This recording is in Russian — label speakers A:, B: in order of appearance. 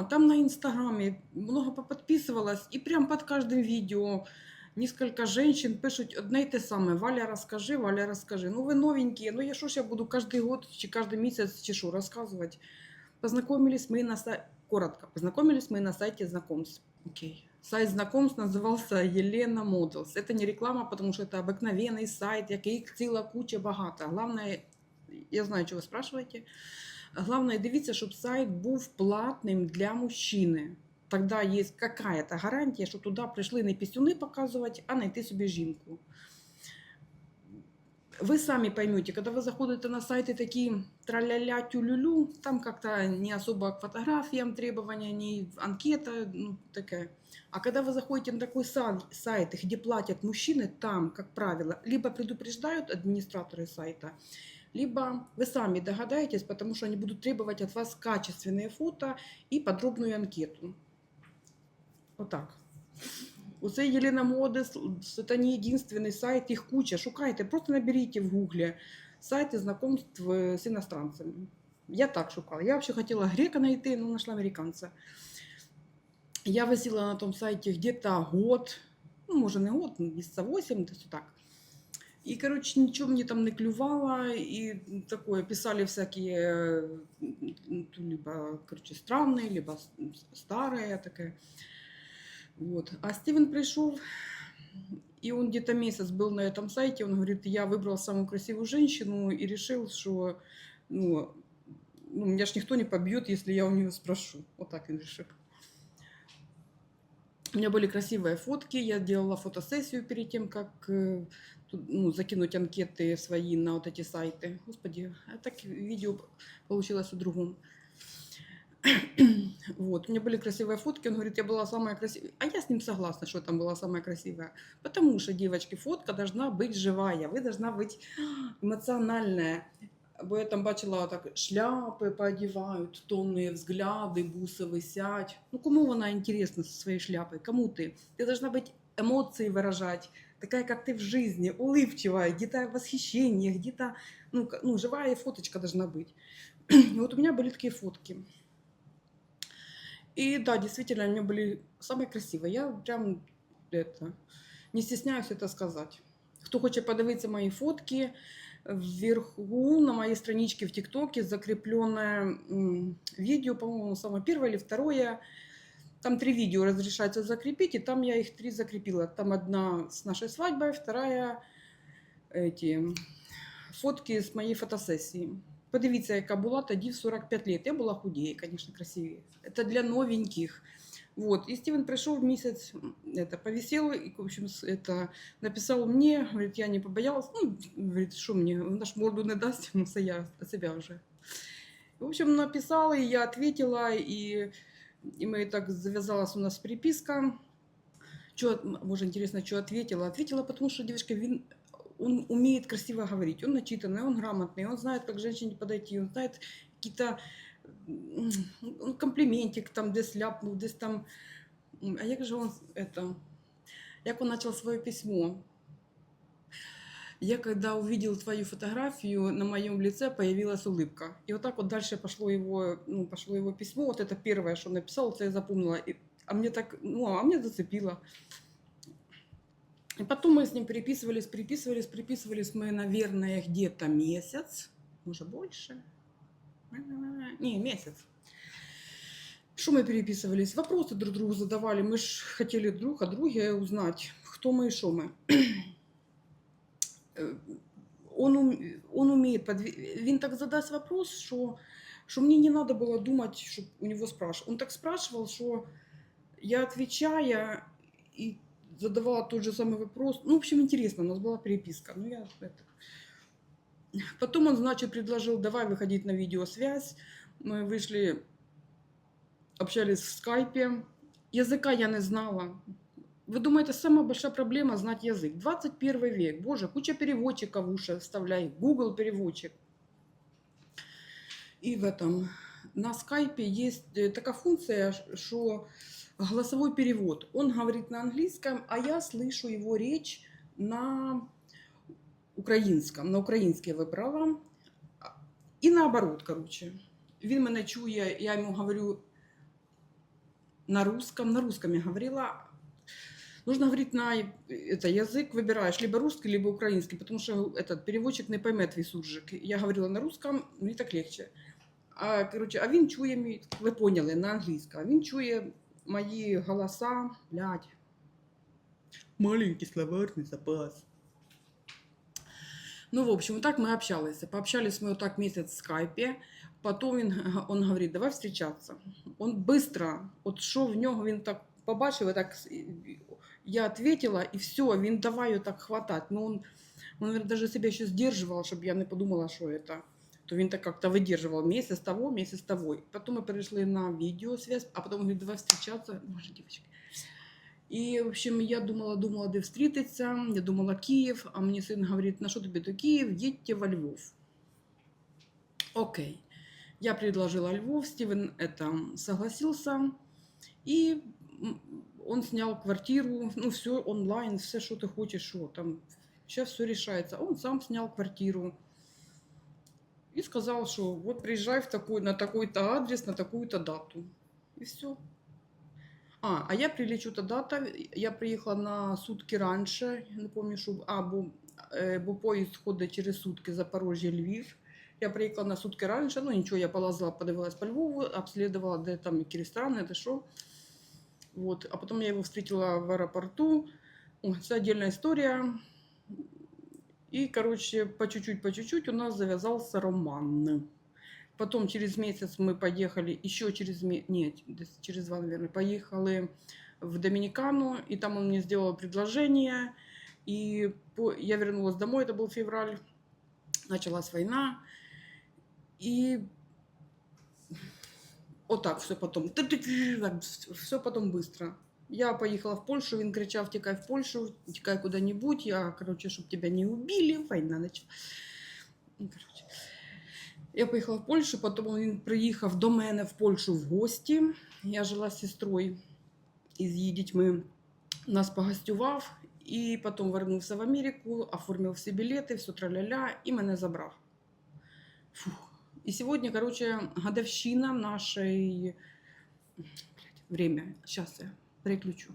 A: Да, там на Инстаграме много поподписывалась, и прям под каждым видео несколько женщин пишут одне й те саме. Валя, розкажи, Валя, розкажи. Ну ви новенькі, ну я що ж я буду кожен год чи кожен місяць чи що розказувати. Познакомились мы на сайте, коротко, познакомились мы на сайте знакомств. Окей. Сайт знакомств назывался Елена Models. Это не реклама, потому что это обыкновенный сайт, який ціла куча багато. Главное, я знаю, що ви спрашиваете. Главное, дивіться, щоб сайт був платним для мужчини. Тогда є какая-то гарантія, що туди прийшли не пісюни показувати, а знайти собі жінку. Вы сами поймете, когда вы заходите на сайты такие траля-ля, тюлюлю, там как-то не особо к фотографиям требования, не анкета, ну, такая. А когда вы заходите на такой са- сайт, где платят мужчины, там, как правило, либо предупреждают администраторы сайта, либо вы сами догадаетесь, потому что они будут требовать от вас качественные фото и подробную анкету. Вот так. Оце Єлена Модес, це не єдиний сайт, їх куча. Шукайте, просто наберіть в гуглі сайти знакомств е, з іностранцями. Я так шукала. Я вообще хотела грека найти, но нашла американца. Я висела на том сайте где-то год, ну, може не год, ну, місяця 8, десь так. І, коротше, нічого мені там не клювало, і такое писали всякие, э, м, либо, короче, странные, либо с- старые, такое. Вот. А Стивен пришел, и он где-то месяц был на этом сайте, он говорит, я выбрал самую красивую женщину и решил, что ну, ну, меня ж никто не побьет, если я у нее спрошу. Вот так он решил. У меня были красивые фотки, я делала фотосессию перед тем, как э, ну, закинуть анкеты свои на вот эти сайты. Господи, а так видео получилось у другом. Вот, у меня были красивые фотки, он говорит, я была самая красивая. А я с ним согласна, что там была самая красивая. Потому что, девочки, фотка должна быть живая, вы должна быть эмоциональная. Бо я там бачила так шляпи поодівають, тонні взгляди, буси висять. Ну кому вона інтересна зі своєю шляпою? Кому ти? Ти должна быть эмоции выражать, такая, как ты в жизни, улыбчивая, где-то восхищение, где-то, ну, к- ну, живая фоточка должна быть. И вот у меня были такие фотки. И да, действительно, они были самые красивые. Я прям это, не стесняюсь это сказать. Кто хочет подивитися мои фотки, вверху на моей страничке в ТикТоке закрепленное м, видео, по-моему, самое первое или второе. Там три видео разрешается закрепить, и там я их три закрепила. Там одна с нашей свадьбой, вторая эти фотки з моєї фотосесії. Подивіться, яка була тоді в 45 лет. Я була худее, конечно, красивее. Это для новеньких. Вот. И Стивен пришел месяц, м, это, повисел, и, в общем, это, написал мне, говорит, я не побоялась. Ну, говорит, что мне, наш морду не даст, ну, я себя уже. В общем, написала, и я ответила, и, и мы так завязалась у нас переписка. Чё, может, интересно, что ответила? Ответила, потому что девочка, вин, он умеет красиво говорить, он начитанный, он грамотный, он знает, как к женщине подойти, он знает какие-то комплиментик там десь ляпнув, десь там. А як же он это? Як он начал свое письмо? Я когда увидел твою фотографию, на моем лице появилась улыбка. И вот так вот дальше пошло его, ну, пошло его письмо. Вот это первое, что он написал, это я запомнила. И- а мне так, ну, а мне зацепило. И потом мы с ним переписывались, переписывались, переписывались мы, наверное, где-то месяц, может больше. Не, месяц. Что мы переписывались? Вопросы друг другу задавали. Мы ж хотели друг о друге узнать, кто мы и что мы. Э, Он, он умеет, подве- він так задасть вопрос, что, что мне не надо было думать, чтобы у него спрашивать. Он так спрашивал, что я отвечая и задавала тот же самый вопрос. Ну, в общем, интересно, у нас была переписка. Ну, я это... Потом он, значит, предложил, давай выходить на видеосвязь. Мы вышли, общались в скайпе. Языка я не знала. Вы думаете, самая большая проблема знать язык? 21 век, боже, куча переводчиков в уши вставляй, Google переводчик. И в этом, на скайпе есть э, такая функция, что голосовой перевод. Он говорит на английском, а я слышу его речь на українському, на українське вибрала. І наоборот, коротше. Він мене чує, я йому говорю на русском, на русском я говорила. Нужно говорить на э, это, язык, выбираешь либо русский, либо украинский, потому что этот переводчик не пойме твій суржик. Я говорила на русском, мені так легче. А, короче, а він чує мій, ви поняли, на англійському, а він чує мої голоса, блядь. Маленький словарный запас. Ну, в общем, вот так мы общались. Пообщались мы вот так месяц в скайпе. Потом він, га- он говорит, давай встречаться. Он быстро, от що в нього він так побачив, і так с- і- я ответила, і все, він давай його так хватать. Ну, он, он наверное, даже себя еще сдерживал, чтобы я не подумала, что это. То він так как-то выдерживал месяц того, месяц того. Потом мы перешли на видеосвязь, а потом говорит, давай встречаться. Боже, девочки. І, в общем, я думала, думала, де встрітиться. Я думала Київ, а мені син говорить, на що тобі до Київ, їдьте во Львов. Окей. Я предложила Львов, Стивен это согласился. И м, он снял квартиру, ну, все онлайн, все, что ты хочешь, что там. Сейчас все решается. Он сам снял квартиру. И сказал, что вот приезжай в такой, на такой-то адрес, на такую-то дату. И все. А, а я прилечу тогда-то. Я приїхала на сутки раніше. Не пам'ятаю, а, бо, е, бо поїзд ходить через сутки Запорожжя, Львів. Я приїхала на сутки раніше, ну нічого, я полазила, подивилась по Львову, обследовала, де там які ресторани, де що. Вот. А потом я его встретила в аэропорту. О, это отдельная история. И, короче, по чуть-чуть, по чуть-чуть у нас завязался роман. Потом через месяц мы поехали, еще через месяц, нет, десь через два, наверное, поехали в Доминикану, и там он мне сделал предложение, и по- я вернулась домой, это был февраль, началась война, и вот так все потом, все потом быстро. Я поехала в Польшу, він кричав, тікай в Польшу, тікай куда-нибудь, я, короче, чтобы тебя не убили, война началась. Ну, короче. Я поїхала в Польщу, потім він приїхав до мене в Польщу в гості. Я жила з сестрою і з її дітьми. Нас погостював, і потім вернувся в Америку, оформив всі білети, все траля-ля, і мене забрав. Фух. І сьогодні, короче, годовщина нашої... Время. Сейчас я переключу.